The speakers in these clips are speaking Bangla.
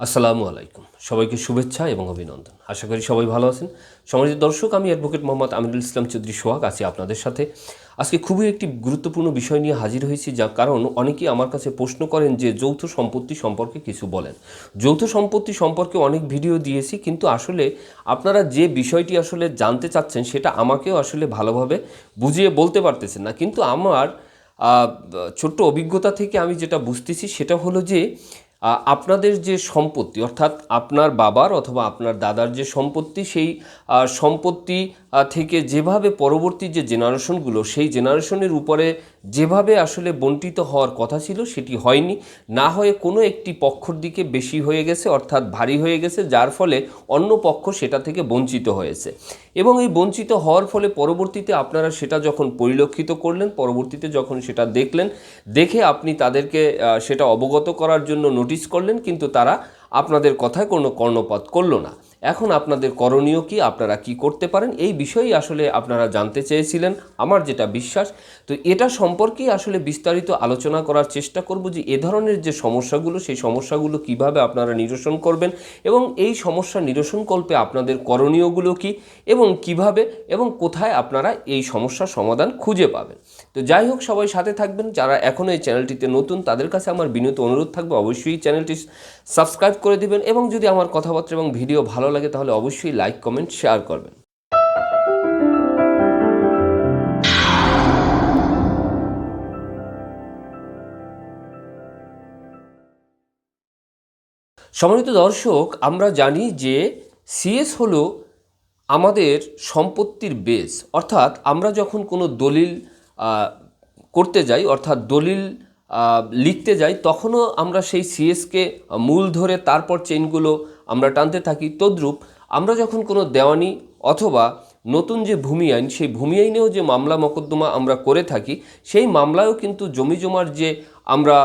আসসালামু আলাইকুম। সবাইকে শুভেচ্ছা এবং অভিনন্দন। আশা করি সবাই ভালো আছেন। সমাজের দর্শক, আমি অ্যাডভোকেট মোহাম্মদ আমিরুল ইসলাম চৌধুরী সোহাগ, আছি আপনাদের সাথে। আজকে খুবই একটি গুরুত্বপূর্ণ বিষয় নিয়ে হাজির হয়েছি যা কারণ অনেকেই আমার কাছে প্রশ্ন করেন যে, যৌথ সম্পত্তি সম্পর্কে কিছু বলেন। যৌথ সম্পত্তি সম্পর্কে অনেক ভিডিও দিয়েছি, কিন্তু আসলে আপনারা যে বিষয়টি আসলে জানতে চাচ্ছেন, সেটা আমাকেও আসলে ভালোভাবে বুঝিয়ে বলতে পারতেছেন না। কিন্তু আমার ছোট্ট অভিজ্ঞতা থেকে আমি যেটা বুঝতেছি, সেটা হলো যে আপনাদের যে সম্পত্তি, অর্থাৎ আপনার বাবার অথবা আপনার দাদার যে সম্পত্তি, সেই সম্পত্তি থেকে যেভাবে পরবর্তী যে জেনারেশনগুলো সেই জেনারেশনের উপরে যেভাবে আসলে বন্টিত হওয়ার কথা ছিল সেটি হয়নি। না হয়ে কোনো একটি পক্ষর দিকে বেশি হয়ে গেছে, অর্থাৎ ভারী হয়ে গেছে, যার ফলে অন্য পক্ষ সেটা থেকে বঞ্চিত হয়েছে। এবং এই বঞ্চিত হওয়ার ফলে পরবর্তীতে আপনারা সেটা যখন পরিলক্ষিত করলেন, পরবর্তীতে যখন সেটা দেখলেন, দেখে আপনি তাদেরকে সেটা অবগত করার জন্য নোটিশ করলেন, কিন্তু তারা আপনাদের কথায় কোনো কর্ণপাত করল না। এখন আপনাদের করণীয় কি? আপনারা কি করতে পারেন? এই বিষয়েই আসলে আপনারা জানতে চেয়েছিলেন, আমার যেটা বিশ্বাস। তো এটা সম্পর্কেই আসলে বিস্তারিত আলোচনা করার চেষ্টা করব যে এ ধরনের যে সমস্যাগুলো, সেই সমস্যাগুলো কীভাবে আপনারা নিরসন করবেন এবং এই সমস্যা নিরসনকল্পে আপনাদের করণীয়গুলো কি এবং কীভাবে এবং কোথায় আপনারা এই সমস্যার সমাধান খুঁজে পাবেন। তো যাই হোক, সবাই সাথে থাকবেন। যারা এখনও এই চ্যানেলটিতে নতুন, তাদের কাছে আমার বিনীত অনুরোধ থাকবে, অবশ্যই চ্যানেলটি সাবস্ক্রাইব করে দিবেন এবং যদি আমার কথাবার্তা এবং ভিডিও ভালো লাগে তাহলে অবশ্যই লাইক কমেন্ট শেয়ার করবেন। সম্মানিত দর্শক, আমরা জানি যে সিএস হলো আমাদের সম্পত্তির বেস অর্থাৎ আমরা যখন কোনো দলিল করতে যাই, অর্থাৎ দলিল লিখতে যাই, তখনও আমরা সেই সিএসকে মূল ধরে তারপর চেইনগুলো আমরা টানতে থাকি। তদ্রূপ আমরা যখন কোনো দেওয়ানি অথবা নতুন যে ভূমি আইন, সেই ভূমি আইনেও যে মামলা মকদ্দমা আমরা করে থাকি, সেই মামলায়ও কিন্তু জমি জমার যে আমরা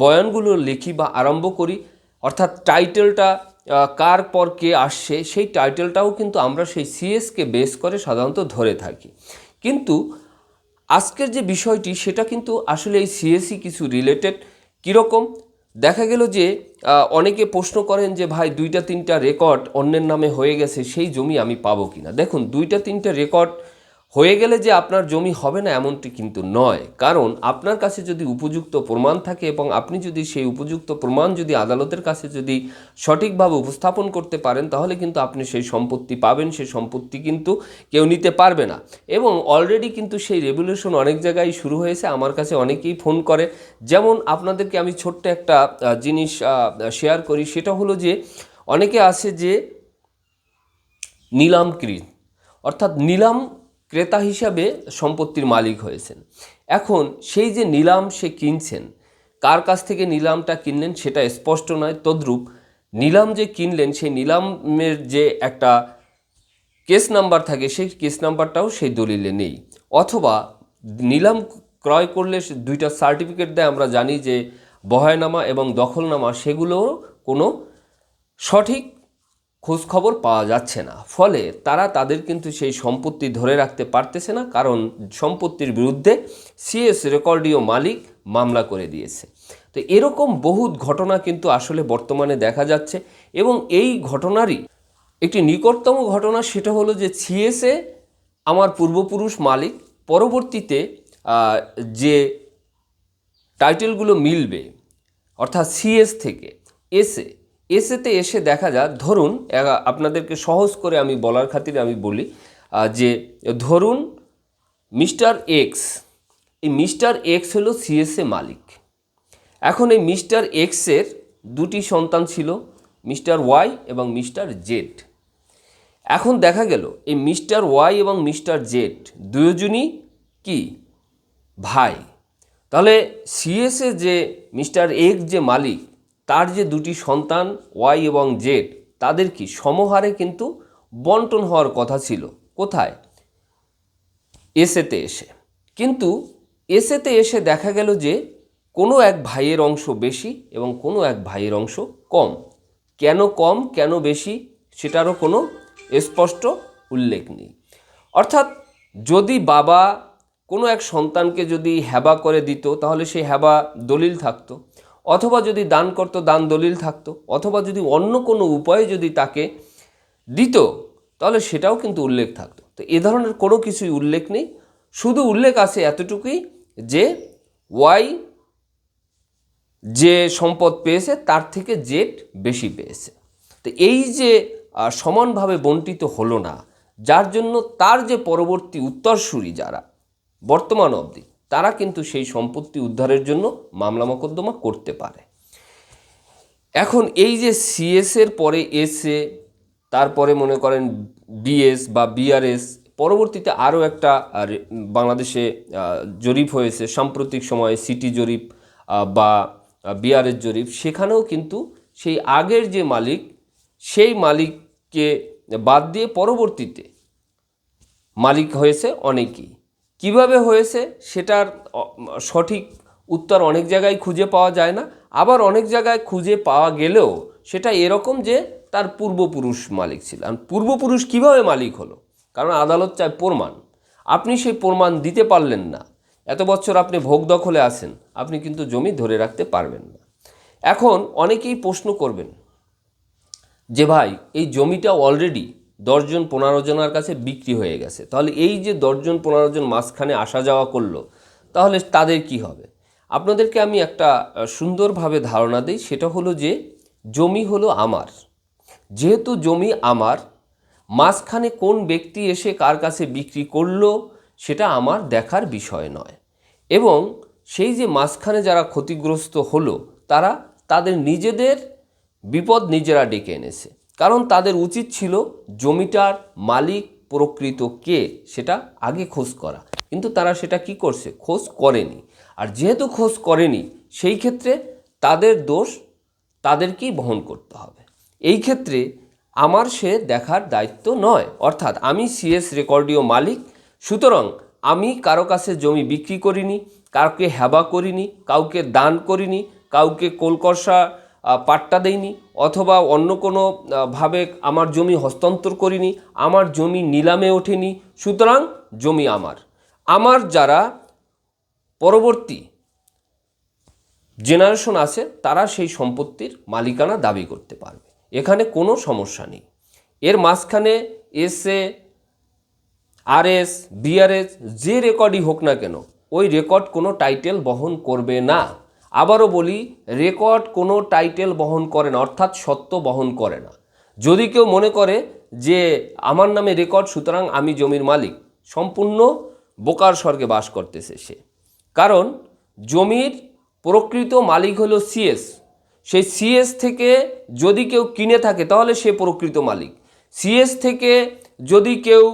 বয়ানগুলো লিখি বা আরম্ভ করি, অর্থাৎ টাইটেলটা কার পর কে আসছে, সেই টাইটেলটাও কিন্তু আমরা সেই সিএসকে বেস করে সাধারণত ধরে থাকি। কিন্তু আজকের যে বিষয়টি, সেটা কিন্তু আসলে এই সিএসি কিছু রিলেটেড কীরকম? দেখা গেল যে অনেকে প্রশ্ন করেন যে, ভাই, দুইটা তিনটা রেকর্ড অন্যের নামে হয়ে গেছে, সেই জমি আমি পাবো কি না দেখুন, দুইটা তিনটা রেকর্ড হয়ে গেলে যে আপনার জমি হবে না এমনটি কিন্তু নয়। কারণ আপনার কাছে যদি উপযুক্ত প্রমাণ থাকে এবং আপনি যদি সেই উপযুক্ত প্রমাণ যদি আদালতের কাছে যদি সঠিকভাবে উপস্থাপন করতে পারেন, তাহলে কিন্তু আপনি সেই সম্পত্তি পাবেন, সেই সম্পত্তি কিন্তু কেউ নিতে পারবে না। এবং অলরেডি কিন্তু সেই রেগুলেশন অনেক জায়গায় শুরু হয়েছে, আমার কাছে অনেকেই ফোন করে। যেমন আপনাদেরকে আমি ছোট্ট একটা জিনিস শেয়ার করি, সেটা হলো যে অনেকে আছে যে নিলামকৃত অর্থাৎ নিলাম ক্রেতা হিসাবে সম্পত্তির মালিক হয়েছেন। এখন সেই যে নিলাম সে কিনছেন, কার কাছ থেকে নিলামটা কিনলেন সেটা স্পষ্ট নয়, তদ্রূপ নিলাম যে কিনলেন, সেই নিলামের যে একটা কেস নাম্বার থাকে, সেই কেস নাম্বারটাও সেই দলিলে নেই। অথবা নিলাম ক্রয় করলে দুইটা সার্টিফিকেট দেয়, আমরা জানি যে বহায়নামা এবং দখলনামা, সেগুলোও কোনো সঠিক খোঁজখবর পাওয়া যাচ্ছে না। ফলে তারা তাদের কিন্তু সেই সম্পত্তি ধরে রাখতে পারতেছে না, কারণ সম্পত্তির বিরুদ্ধে সিএস রেকর্ডীয় মালিক মামলা করে দিয়েছে। তো এরকম বহুত ঘটনা কিন্তু আসলে বর্তমানে দেখা যাচ্ছে এবং এই ঘটনারই একটি নিকটতম ঘটনা সেটা হলো যে সিএসএ আমার পূর্বপুরুষ মালিক পরবর্তীতে যে টাইটেলগুলো মিলবে, অর্থাৎ সিএস থেকে এসে এসেতে এসে দেখা যায় ধরুন আপনাদেরকে সহজ করে আমি বলার খাতিরে আমি বলি যে ধরুন মিস্টার এক্স, এই মিস্টার এক্স হলো সিএসএ মালিক। এখন এই মিস্টার এক্সের দুটি সন্তান ছিল, মিস্টার ওয়াই এবং মিস্টার জেড। এখন দেখা গেল, এই মিস্টার ওয়াই এবং মিস্টার জেড দুজনই কি? ভাই। তাহলে সিএসএ যে মিস্টার এক্স যে মালিক তার যে দুটি সন্তান, ওয়াই এবং জেড, তাদের কি সমহারে কিন্তু বন্টন হওয়ার কথা ছিল? কোথায়? এসেতে এসে। কিন্তু এসেতে এসে দেখা গেল যে কোনো এক ভাইয়ের অংশ বেশি এবং কোনো এক ভাইয়ের অংশ কম। কেন কম, কেন বেশি, সেটারও কোনো স্পষ্ট উল্লেখ নেই। অর্থাৎ যদি বাবা কোনো এক সন্তানকে যদি হ্যাবা করে দিত, তাহলে সেই হ্যাবা দলিল থাকতো। অথবা যদি দান করতো দান দলিল থাকতো, অথবা যদি অন্য কোনো উপায়ে যদি তাকে দিত, তাহলে সেটাও কিন্তু উল্লেখ থাকতো। তো এ ধরনের কোনো কিছুই উল্লেখ নেই। শুধু উল্লেখ আছে এতটুকুই যে ওয়াই যে সম্পদ পেয়েছে, তার থেকে জেট বেশি পেয়েছে। তো এই যে সমানভাবে বন্টিত হলো না, যার জন্য তার যে পরবর্তী উত্তরসূরি যারা, বর্তমান অবধি তারা কিন্তু সেই সম্পত্তি উদ্ধারের জন্য মামলা মোকদ্দমা করতে পারে। এখন এই যে সিএস এর পরে এসে তারপরে মনে করেন বিএস বা বিআরএস পরবর্তীতে আরও একটা বাংলাদেশে জরিপ হয়েছে, সাম্প্রতিক সময়ে সিটি জরিপ বা বিআরএস জরিপ, সেখানেও কিন্তু সেই আগের যে মালিক, সেই মালিককে বাদ দিয়ে পরবর্তীতে মালিক হয়েছে অনেকেই। কীভাবে হয়েছে সেটার সঠিক উত্তর অনেক জায়গায় খুঁজে পাওয়া যায় না। আবার অনেক জায়গায় খুঁজে পাওয়া গেলেও সেটা এরকম যে তার পূর্বপুরুষ মালিক ছিল আর পূর্বপুরুষ কীভাবে মালিক হলো? কারণ আদালত চায় প্রমাণ। আপনি সেই প্রমাণ দিতে পারলেন না। এত বছর আপনি ভোগ দখলে আছেন, আপনি কিন্তু জমি ধরে রাখতে পারবেন না। এখন অনেকেই প্রশ্ন করবেন যে ভাই, এই জমিটা অলরেডি দশজন পনেরো জনের কাছে বিক্রি হয়ে গেছে। তাহলে এই যে দশজন পনেরো জন মাঝখানে আসা যাওয়া করল, তাহলে তাদের কি হবে? আপনাদেরকে আমি একটা সুন্দরভাবে ধারণা দিই, সেটা হলো যে জমি হলো আমার। যেহেতু জমি আমার, মাঝখানে কোন ব্যক্তি এসে কার কাছে বিক্রি করল, সেটা আমার দেখার বিষয় নয়। এবং সেই যে মাঝখানে যারা ক্ষতিগ্রস্ত হলো, তারা তাদের নিজেদের বিপদ নিজেরা ডেকে এনেছে। কারণ তাদের উচিত ছিল জমিটার মালিক প্রকৃত কে সেটা আগে খোঁজ করা। কিন্তু তারা সেটা কি করছে? খোঁজ করেনি। আর যেহেতু খোঁজ করেনি সেই ক্ষেত্রে তাদের দোষ তাদেরকেই বহন করতে হবে। এই ক্ষেত্রে আমার সে দেখার দায়িত্ব নয়। অর্থাৎ আমি সিএস রেকর্ডীয় মালিক সুতরাং আমি কারও কাছে জমি বিক্রি করিনি কাউকে হেবা করিনি কাউকে দান করিনি কাউকে কোলকর্ষা আহ, পাট্টা দেইনি অথবা অন্য কোনো ভাবে আমার জমি হস্তান্তর করিনি, আমার জমি নিলামে ওঠেনি, সুতরাং জমি আমার। আমার যারা পরবর্তী জেনারেশন আছে, তারা সেই সম্পত্তির মালিকানা দাবি করতে পারবে। এখানে কোনো সমস্যা নেই। এর মাঝখানে এসে আরএস, বিআরএস, যে রেকর্ডই হোক না কেন, ওই রেকর্ড কোনো টাইটেল বহন করবে না। আবারও বলি, রেকর্ড কোনো টাইটেল বহন করে না, অর্থাৎ সত্য বহন করে না। যদি কেউ মনে করে যে আমার নামে রেকর্ড, সুতরাং আমি জমির মালিক, সম্পূর্ণ বোকার স্বর্গে বাস করতেছে সে। কারণ জমির প্রকৃত মালিক হলো সিএস সেই সিএস থেকে যদি কেউ কিনে থাকে, তাহলে সে প্রকৃত মালিক। সিএস থেকে যদি কেউ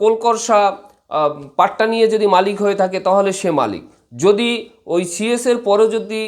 কোলকর্ষা পাট্টা নিয়ে যদি মালিক হয়ে থাকে, তাহলে সে মালিক। যদি ওই সিএসের পরে যদি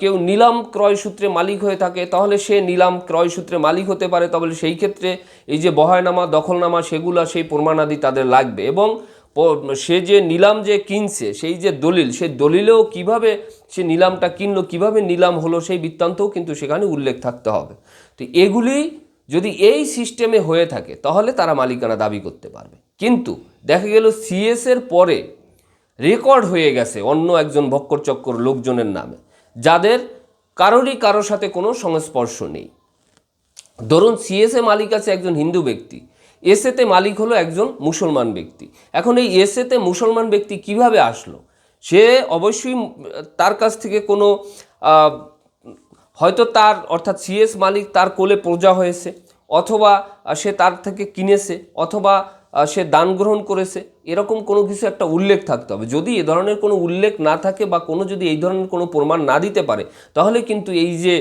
কেউ নিলাম ক্রয় সূত্রে মালিক হয়ে থাকে, তাহলে সে নিলাম ক্রয় সূত্রে মালিক হতে পারে। তাহলে সেই ক্ষেত্রে এই যে বহায়নামা, দখলনামা, সেগুলা, সেই প্রমাণাদি তাদের লাগবে। এবং সে যে নিলাম যে কিনছে, সেই যে দলিল সেই দলিলেও কীভাবে সে নিলামটা কিনলো, কীভাবে নিলাম হলো, সেই বৃত্তান্তও কিন্তু সেখানে উল্লেখ থাকতে হবে। তো এগুলি যদি এই সিস্টেমে হয়ে থাকে, তাহলে তারা মালিকানা দাবি করতে পারবে। কিন্তু দেখা গেল সিএসের পরে রেকর্ড হয়ে গেছে অন্য একজন ভক্কর চক্কর লোকজনের নামে, যাদের কারোরই কারোর সাথে কোনো সংস্পর্শ নেই। ধরুন সিএসএ মালিক আছে একজন হিন্দু ব্যক্তি এসএতে মালিক হলো একজন মুসলমান ব্যক্তি। এখন এই এসএতে মুসলমান ব্যক্তি কীভাবে আসলো? সে অবশ্যই তার কাছ থেকে কোনো হয়তো তার, অর্থাৎ সিএস মালিক তার কোলে প্রজা হয়েছে, অথবা সে তার থেকে কিনেছে, অথবা সে দান গ্রহণ করেছে, এরকম কোনো কিছু একটা উল্লেখ থাকতে হবে। যদি এ ধরনের কোনো উল্লেখ না থাকে বা কোনো যদি এই ধরনের কোনো প্রমাণ না দিতে পারে, তাহলে কিন্তু এই যে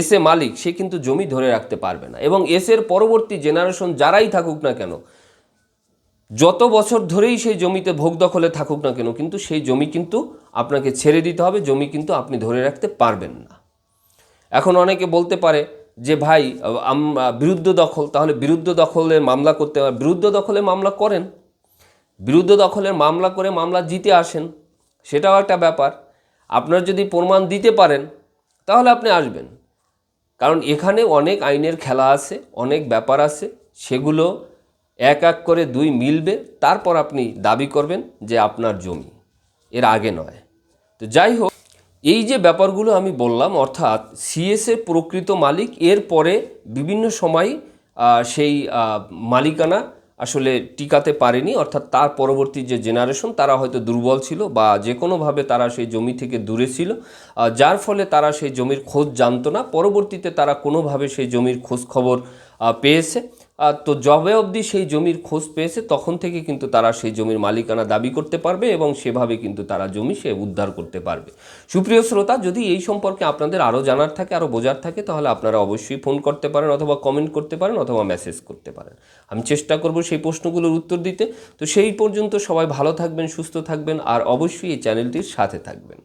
এসে মালিক, সে কিন্তু জমি ধরে রাখতে পারবে না। এবং এসের পরবর্তী জেনারেশন যারাই থাকুক না কেন, যত বছর ধরেই সেই জমিতে ভোগ দখলে থাকুক না কেন, কিন্তু সেই জমি কিন্তু আপনাকে ছেড়ে দিতে হবে, জমি কিন্তু আপনি ধরে রাখতে পারবেন না। এখন অনেকে বলতে পারে যে ভাই বিরুদ্ধ দখল, তাহলে বিরুদ্ধ দখলে মামলা করতে হবে। বিরুদ্ধ দখলে মামলা করেন। বিরুদ্ধ দখলের মামলা করে মামলা জিতে আসেন, সেটাও একটা ব্যাপার। আপনার যদি প্রমাণ দিতে পারেন, তাহলে আপনি আসবেন। কারণ এখানে অনেক আইনের খেলা আছে, অনেক ব্যাপার আছে, সেগুলো এক এক করে দুই মিলবে। তারপর আপনি দাবি করবেন যে আপনার জমি, এর আগে নয়। তো যাই হোক। এই যে ব্যাপারগুলো আমি বললাম, অর্থাৎ সিএসএ প্রকৃত মালিক, এর পরে বিভিন্ন সময় সেই মালিকানা আসলে টিকাতে পারেনি, অর্থাৎ তার পরবর্তী যে জেনারেশন তারা হয়তো দুর্বল ছিল বা যে কোনোভাবে তারা সেই জমি থেকে দূরে ছিল যার ফলে তারা সেই জমির খোঁজ জানতো না। পরবর্তীতে তারা কোনোভাবে সেই জমির খোঁজ খবর পেয়েছে। তো জবে অবধি সেই জমির খোঁজ পেয়েছে, তখন থেকে কিন্তু তারা সেই জমির মালিকানা দাবি করতে পারবে এবং সেভাবে কিন্তু তারা জমি সে উদ্ধার করতে পারবে। সুপ্রিয় শ্রোতা, যদি এই সম্পর্কে আপনাদের আরও জানার থাকে, আরও বোঝার থাকে, তাহলে আপনারা অবশ্যই ফোন করতে পারেন অথবা কমেন্ট করতে পারেন অথবা মেসেজ করতে পারেন। আমি চেষ্টা করব সেই প্রশ্নগুলোর উত্তর দিতে। তো সেই পর্যন্ত সবাই ভালো থাকবেন, সুস্থ থাকবেন আর অবশ্যই এই চ্যানেলটির সাথে থাকবেন।